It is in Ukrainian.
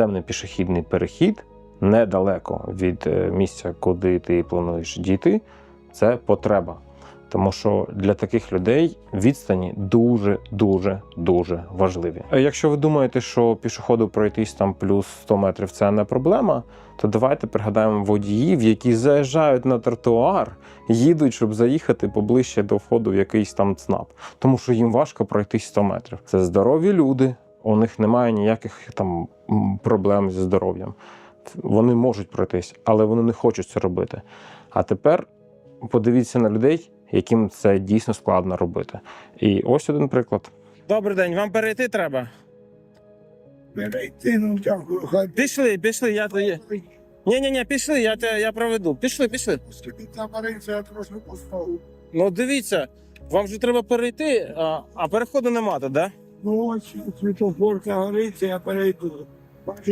наземний пішохідний перехід недалеко від е, місця, куди ти плануєш дійти, це потреба. Тому що для таких людей відстані дуже, дуже, дуже важливі. А Якщо ви думаєте, що пішоходу пройтись там плюс 100 метрів це не проблема, то давайте пригадаємо водіїв, які заїжджають на тротуар, їдуть, щоб заїхати поближче до входу в якийсь там ЦНАП, тому що їм важко пройтись 100 метрів. Це здорові люди, у них немає ніяких там проблем зі здоров'ям. Вони можуть пройтись, але вони не хочуть це робити. А тепер подивіться на людей, яким це дійсно складно робити. І ось один приклад. Добрий день, вам перейти треба. Перейти, ну дякую, хай Пішли, пішли, я то є. Ні, ні, ні, пішли, я те я проведу. Пішли, пішли. Скільки я трошки поставлю. Ну дивіться, вам же треба перейти, а, а переходу нема, то, да? Ну ось світофорка гориться, я перейду.